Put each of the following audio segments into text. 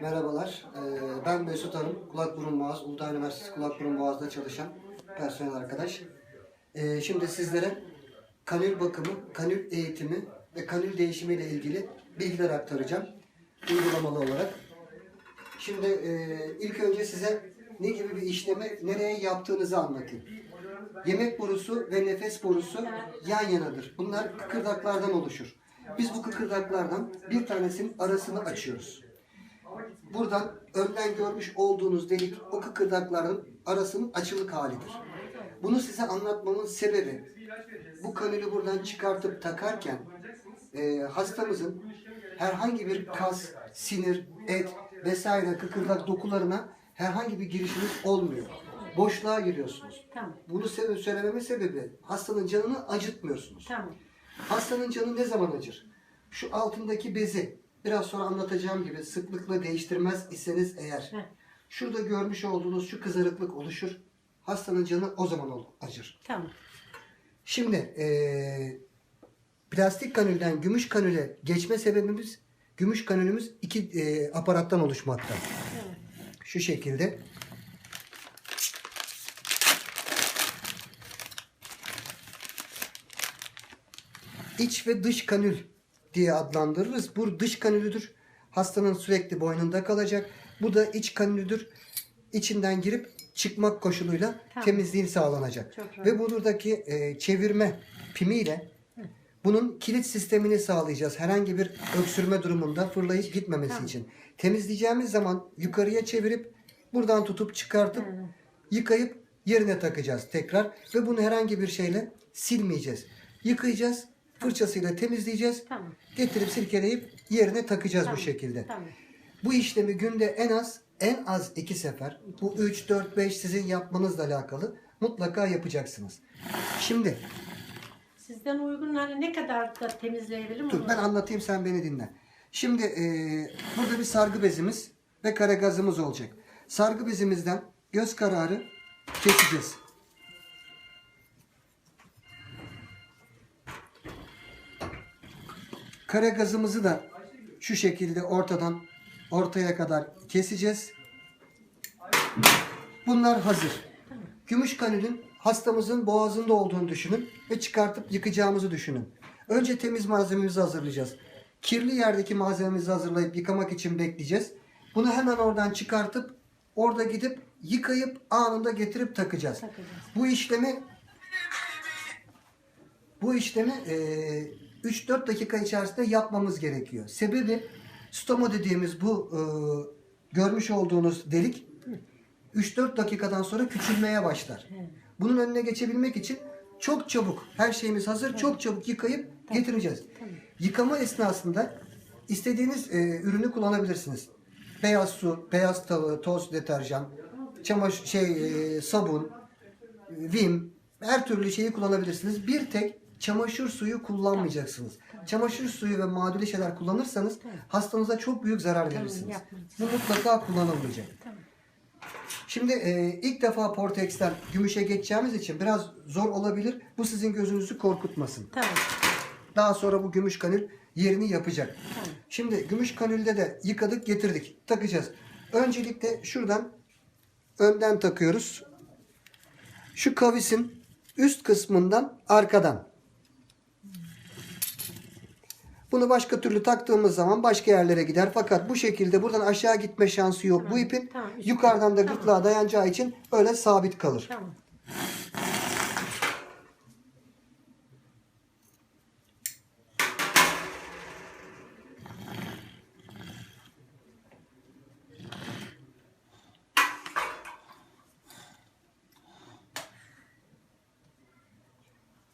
Merhabalar, Ee, ben Mesut Hanım, Kulak Burun Boğaz, Uludağ Üniversitesi Kulak Burun Boğaz'da çalışan personel arkadaş. Ee, Şimdi sizlere kanül bakımı, kanül eğitimi ve kanül değişimi ile ilgili bilgiler aktaracağım uygulamalı olarak. Şimdi e, ilk önce size ne gibi bir işlemi nereye yaptığınızı anlatayım. Yemek borusu ve nefes borusu yan yanadır. Bunlar kıkırdaklardan oluşur. Biz bu kıkırdaklardan bir tanesinin arasını açıyoruz. Buradan önden görmüş olduğunuz delik o kıkırdakların arasının açılık halidir. Bunu size anlatmamın sebebi bu kanülü buradan çıkartıp takarken e, hastamızın herhangi bir kas, sinir, et vesaire kıkırdak dokularına herhangi bir girişiniz olmuyor. Boşluğa giriyorsunuz. Tamam. Bunu se- söylememin sebebi hastanın canını acıtmıyorsunuz. Tamam. Hastanın canı ne zaman acır? Şu altındaki bezi biraz sonra anlatacağım gibi sıklıkla değiştirmez iseniz eğer Heh. şurada görmüş olduğunuz şu kızarıklık oluşur. Hastanın canı o zaman ol- acır. Tamam. Şimdi eee, plastik kanülden gümüş kanüle geçme sebebimiz gümüş kanülümüz iki eee, aparattan oluşmakta. Evet. Şu şekilde. İç ve dış kanül diye adlandırırız. Bu dış kanülüdür. Hastanın sürekli boynunda kalacak. Bu da iç kanülüdür. İçinden girip çıkmak koşuluyla Tamam. temizliği sağlanacak. Çok. Ve buradaki e, çevirme pimiyle bunun kilit sistemini sağlayacağız. Herhangi bir öksürme durumunda fırlayıp gitmemesi Tamam. için. Temizleyeceğimiz zaman yukarıya çevirip buradan tutup çıkartıp yıkayıp yerine takacağız tekrar ve bunu herhangi bir şeyle silmeyeceğiz. Yıkayacağız, fırçasıyla temizleyeceğiz. Tamam. Getirip silkeleyip yerine takacağız Tamam. bu şekilde. Tamam. Bu işlemi günde en az en az iki sefer bu 3 4 5 sizin yapmanızla alakalı mutlaka yapacaksınız. Şimdi Sizden uygun hani ne kadar da temizleyebilirim Dur onu? ben anlatayım sen beni dinle. Şimdi eee, burada bir sargı bezimiz ve kara gazımız olacak. Sargı bezimizden göz kararı keseceğiz. Kara gazımızı da şu şekilde ortadan ortaya kadar keseceğiz. Bunlar hazır. Gümüş kanülün hastamızın boğazında olduğunu düşünün ve çıkartıp yıkayacağımızı düşünün. Önce temiz malzememizi hazırlayacağız. Kirli yerdeki malzememizi hazırlayıp yıkamak için bekleyeceğiz. Bunu hemen oradan çıkartıp orada gidip yıkayıp anında getirip takacağız. Takacağız. Bu işlemi bu işlemi eee 3-4 dakika içerisinde yapmamız gerekiyor. Sebebi stoma dediğimiz bu eee, görmüş olduğunuz delik 3-4 dakikadan sonra küçülmeye başlar. Bunun önüne geçebilmek için çok çabuk her şeyimiz hazır çok çabuk yıkayıp getireceğiz. Yıkama esnasında istediğiniz e, ürünü kullanabilirsiniz. Beyaz su, beyaz tava, toz deterjan, çamaşır şey e, sabun, Vim her türlü şeyi kullanabilirsiniz. Bir tek çamaşır suyu kullanmayacaksınız. Çamaşır suyu ve madülü şeyler kullanırsanız hastanıza çok büyük zarar verirsiniz. Bu mutlaka kullanılmayacak. Şimdi e, ilk defa Portex'ten gümüşe geçeceğimiz için biraz zor olabilir. Bu sizin gözünüzü korkutmasın. Tamam. Daha sonra bu gümüş kanül yerini yapacak. Tamam. Şimdi gümüş kanülde de yıkadık getirdik. Takacağız. Öncelikle şuradan önden takıyoruz. Şu kavisin üst kısmından arkadan. Bunu başka türlü taktığımız zaman başka yerlere gider. Fakat bu şekilde buradan aşağı gitme şansı yok bu ipin. Tamam, Yukarıdan da Tamam. gırtlağa dayanacağı için öyle sabit kalır. Tamam.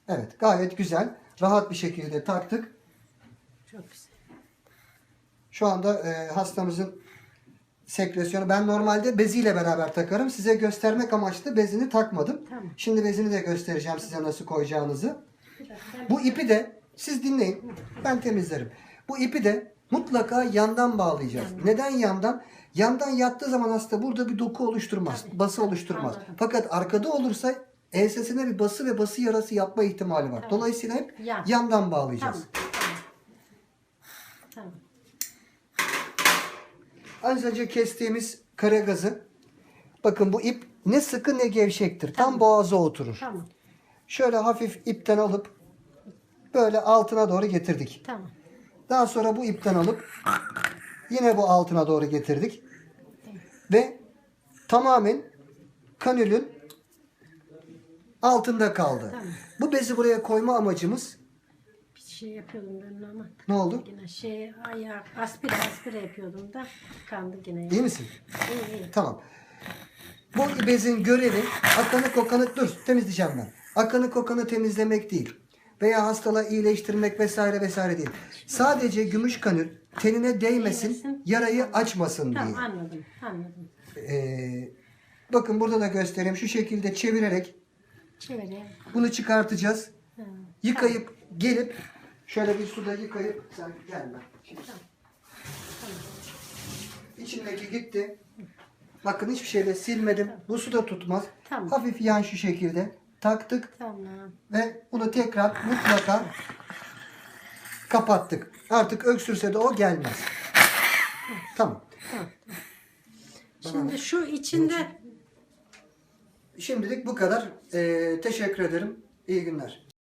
Evet gayet güzel. Rahat bir şekilde taktık. Çok güzel. Şu anda e, hastamızın sekresyonu ben normalde beziyle beraber takarım. Size göstermek amaçlı bezini takmadım. Tamam. Şimdi bezini de göstereceğim size nasıl koyacağınızı. Bu ipi de siz dinleyin. Ben temizlerim. Bu ipi de mutlaka yandan bağlayacağız. Neden yandan? Yandan yattığı zaman hasta burada bir doku oluşturmaz. Tabii. Bası oluşturmaz. Anladım. Fakat arkada olursa ensesine bir bası ve bası yarası yapma ihtimali var. Tamam. Dolayısıyla hep Yan. yandan bağlayacağız. Tamam. Tamam. Tamam. az önce kestiğimiz kare gazı. Bakın bu ip ne sıkı ne gevşektir. Tam boğaza oturur. Tamam. Şöyle hafif ipten alıp böyle altına doğru getirdik. Tamam. Daha sonra bu ipten alıp yine bu altına doğru getirdik. Ve tamamen kanülün altında kaldı. Tamam. Bu bezi buraya koyma amacımız şey yapıyordum ben ama. ne oldu? Yine şey ayağı aspire aspire yapıyordum da kandı yine. İyi misin? İyi iyi. Tamam. Bu bezin görevi akanı kokanı dur temizleyeceğim ben. Akanı kokanı temizlemek değil. Veya hastalığı iyileştirmek vesaire vesaire değil. Sadece gümüş kanül tenine değmesin, Değmesin. yarayı açmasın diye. Tamam anladım. Anladım. Ee, bakın burada da göstereyim. Şu şekilde çevirerek Çevireyim. bunu çıkartacağız. Yıkayıp gelip şöyle bir suda yıkayıp sen gelme. Şimdi. İçindeki gitti. Bakın hiçbir şeyle silmedim. Bu suda tutmaz. Tamam. Hafif yan şu şekilde taktık Tamam. ve bunu tekrar mutlaka kapattık. Artık öksürse de o gelmez. Tamam. Tamam. Şimdi şu içinde Şimdilik bu kadar. Ee, teşekkür ederim. İyi günler.